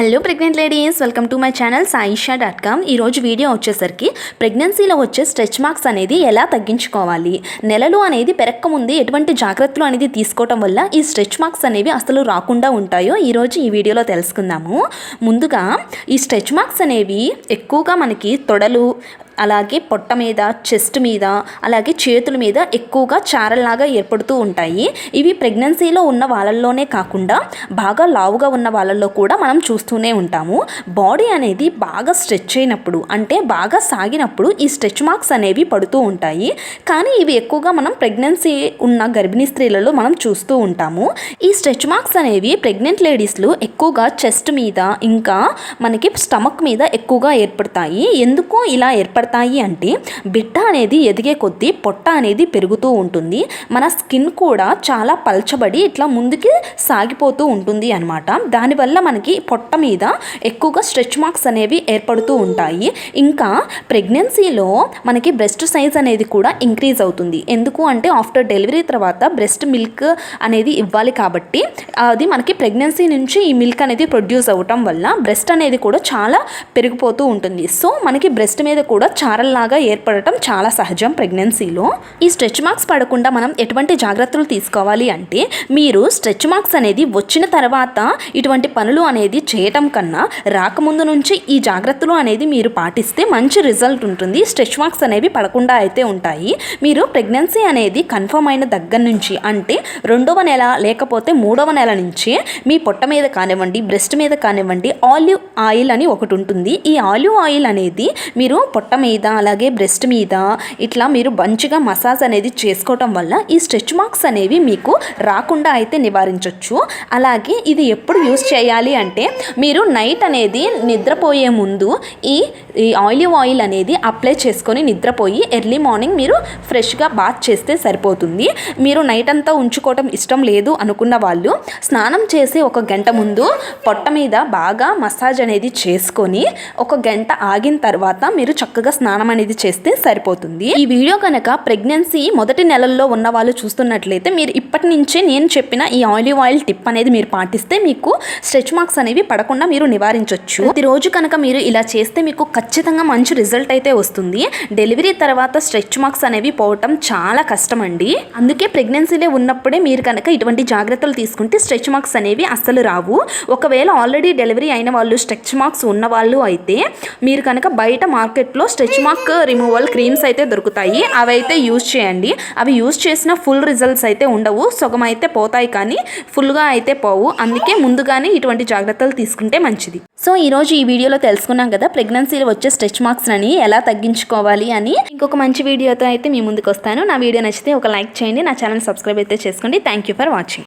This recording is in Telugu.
Hello pregnant ladies welcome to my channel Saisha dot com ఈరోజు వీడియో వచ్చేసరికి ప్రెగ్నెన్సీలో వచ్చే స్ట్రెచ్ మార్క్స్ అనేది ఎలా తగ్గించుకోవాలి? నెలలు అనేది పెరక్కముందే ఎటువంటి జాగ్రత్తలు అనేది తీసుకోవటం వల్ల ఈ స్ట్రెచ్ మార్క్స్ అనేవి అసలు రాకుండా ఉంటాయో ఈరోజు ఈ వీడియోలో తెలుసుకుందాము. ముందుగా ఈ స్ట్రెచ్ మార్క్స్ అనేవి ఎక్కువగా మనకి తొడలు అలాగే పొట్ట మీద చెస్ట్ మీద అలాగే చేతుల మీద ఎక్కువగా చారల్లాగా ఏర్పడుతూ ఉంటాయి. ఇవి ప్రెగ్నెన్సీలో ఉన్న వాళ్ళల్లోనే కాకుండా బాగా లావుగా ఉన్న వాళ్ళల్లో కూడా మనం చూస్తూనే ఉంటాము. బాడీ అనేది బాగా స్ట్రెచ్ అయినప్పుడు అంటే బాగా సాగినప్పుడు ఈ స్ట్రెచ్ మార్క్స్ అనేవి పడుతూ ఉంటాయి. కానీ ఇవి ఎక్కువగా మనం ప్రెగ్నెన్సీ ఉన్న గర్భిణీ స్త్రీలలో మనం చూస్తూ ఉంటాము. ఈ స్ట్రెచ్ మార్క్స్ అనేవి ప్రెగ్నెంట్ లేడీస్లో ఎక్కువగా చెస్ట్ మీద ఇంకా మనకి స్టమక్ మీద ఎక్కువగా ఏర్పడతాయి. ఎందుకు ఇలా ఏర్పడతాయి? అంటే బిడ్డ అనేది ఎదిగే కొద్దీ పొట్ట అనేది పెరుగుతూ ఉంటుంది. మన స్కిన్ కూడా చాలా పల్చబడి ఇట్లా ముందుకి సాగిపోతూ ఉంటుంది అనమాట దానివల్ల మనకి పొట్ట మీద ఎక్కువగా స్ట్రెచ్ మార్క్స్ అనేవి ఏర్పడుతూ ఉంటాయి. ఇంకా ప్రెగ్నెన్సీలో మనకి బ్రెస్ట్ సైజ్ అనేది కూడా ఇంక్రీజ్ అవుతుంది. ఎందుకు అంటే ఆఫ్టర్ డెలివరీ తర్వాత బ్రెస్ట్ మిల్క్ అనేది ఇవ్వాలి కాబట్టి అది మనకి ప్రెగ్నెన్సీ నుంచి ఈ మిల్క్ అనేది ప్రొడ్యూస్ అవ్వటం వల్ల బ్రెస్ట్ అనేది కూడా చాలా పెరిగిపోతూ ఉంటుంది. సో మనకి బ్రెస్ట్ మీద కూడా చారల్లాగా ఏర్పడటం చాలా సహజం ప్రెగ్నెన్సీలో. ఈ స్ట్రెచ్ మార్క్స్ పడకుండా మనం ఎటువంటి జాగ్రత్తలు తీసుకోవాలి అంటే మీరు స్ట్రెచ్ మార్క్స్ అనేది వచ్చిన తర్వాత ఇటువంటి పనులు అనేది చేయటం కన్నా రాకముందు నుంచి ఈ జాగ్రత్తలు అనేది మీరు పాటిస్తే మంచి రిజల్ట్ ఉంటుంది. స్ట్రెచ్ మార్క్స్ అనేవి పడకుండా అయితే ఉంటాయి. మీరు ప్రెగ్నెన్సీ అనేది కన్ఫర్మ్ అయిన దగ్గర నుంచి అంటే రెండవ నెల లేకపోతే మూడవ నెల నుంచి మీ పొట్ట మీద కానివ్వండి బ్రెస్ట్ మీద కానివ్వండి ఆలివ్ ఆయిల్ అని ఒకటి ఉంటుంది. ఈ ఆలివ్ ఆయిల్ అనేది మీరు పొట్ట మీద అలాగే బ్రెస్ట్ మీద ఇట్లా మీరు మంచిగా మసాజ్ అనేది చేసుకోవటం వల్ల ఈ స్ట్రెచ్ మార్క్స్ అనేవి మీకు రాకుండా అయితే నివారించవచ్చు అలాగే ఇది ఎప్పుడు యూస్ చేయాలి అంటే మీరు నైట్ అనేది నిద్రపోయే ముందు ఈ ఈ ఆయిలివ్ ఆయిల్ అనేది అప్లై చేసుకొని నిద్రపోయి ఎర్లీ మార్నింగ్ మీరు ఫ్రెష్గా బాత్ చేస్తే సరిపోతుంది. మీరు నైట్ అంతా ఉంచుకోవటం ఇష్టం లేదు అనుకున్న వాళ్ళు స్నానం చేసి ఒక గంట ముందు పొట్ట మీద బాగా మసాజ్ అనేది చేసుకొని ఒక గంట ఆగిన తర్వాత మీరు చక్కగా స్నానం అనేది చేస్తే సరిపోతుంది. ఈ వీడియో కనుక ప్రెగ్నెన్సీ మొదటి నెలల్లో ఉన్న వాళ్ళు చూస్తున్నట్లయితే మీరు ఇప్పటి నుంచే నేను చెప్పిన ఈ ఆలివ్ ఆయిల్ టిప్ అనేది మీరు పాటిస్తే మీకు స్ట్రెచ్ మార్క్స్ అనేవి పడకుండా మీరు నివారించవచ్చు ప్రతిరోజు కనుక మీరు ఇలా చేస్తే మీకు ఖచ్చితంగా మంచి రిజల్ట్ అయితే వస్తుంది. డెలివరీ తర్వాత స్ట్రెచ్ మార్క్స్ అనేవి పోవటం చాలా కష్టం అండి అందుకే ప్రెగ్నెన్సీలో ఉన్నప్పుడే మీరు కనుక ఇటువంటి జాగ్రత్తలు తీసుకుంటే స్ట్రెచ్ మార్క్స్ అనేవి అస్సలు రావు. ఒకవేళ ఆల్రెడీ డెలివరీ అయిన వాళ్ళు స్ట్రెచ్ మార్క్స్ ఉన్న వాళ్ళు అయితే మీరు కనుక బయట మార్కెట్లో స్ట్రెచ్ మార్క్ రిమూవల్ క్రీమ్స్ అయితే దొరుకుతాయి. అవి అయితే యూజ్ చేయండి. అవి యూజ్ చేసిన ఫుల్ రిజల్ట్స్ అయితే ఉండవు. సగం అయితే పోతాయి కానీ ఫుల్గా అయితే పోవు. అందుకే ముందుగానే ఇటువంటి జాగ్రత్తలు తీసుకుంటే మంచిది. సో ఈరోజు ఈ వీడియోలో తెలుసుకున్నాం కదా ప్రెగ్నెన్సీలో వచ్చే స్ట్రెచ్ మార్క్స్ అని ఎలా తగ్గించుకోవాలి అని. ఇంకొక మంచి వీడియోతో అయితే మీ ముందుకు వస్తాను. నా వీడియో నచ్చితే ఒక లైక్ చేయండి. నా ఛానల్ సబ్స్క్రైబ్ అయితే చేసుకోండి. Thank you for watching.